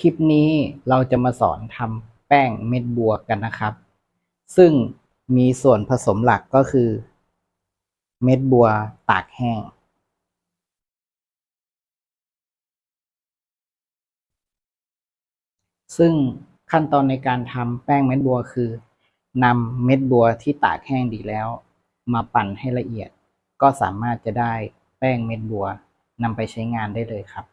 คลิปนี้เราจะมาสอนทำแป้งเม็ดบัวกันนะครับ ซึ่งมีส่วนผสมหลักก็คือ เม็ดบัวตากแห้ง ซึ่งขั้นตอนในการทำแป้งเม็ดบัวคือนำเม็ดบัวที่ตากแห้งดีแล้ว มาปั่นให้ละเอียด ก็สามารถจะได้แป้งเม็ดบัวนำไปใช้งานได้เลยครับ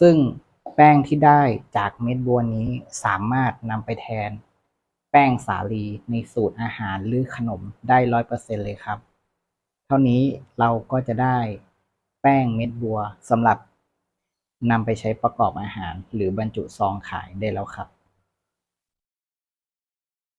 ซึ่งแป้งที่ได้จากเม็ดบัวนี้สามารถนำไปแทน แป้งสาลีในสูตรอาหารหรือขนมได้ร้อยเปอร์เซ็นเลยครับ เท่านี้เราก็จะได้แป้งเม็ดบัวสำหรับนำไปใช้ประกอบอาหาร หรือบรรจุซองขายได้แล้วครับ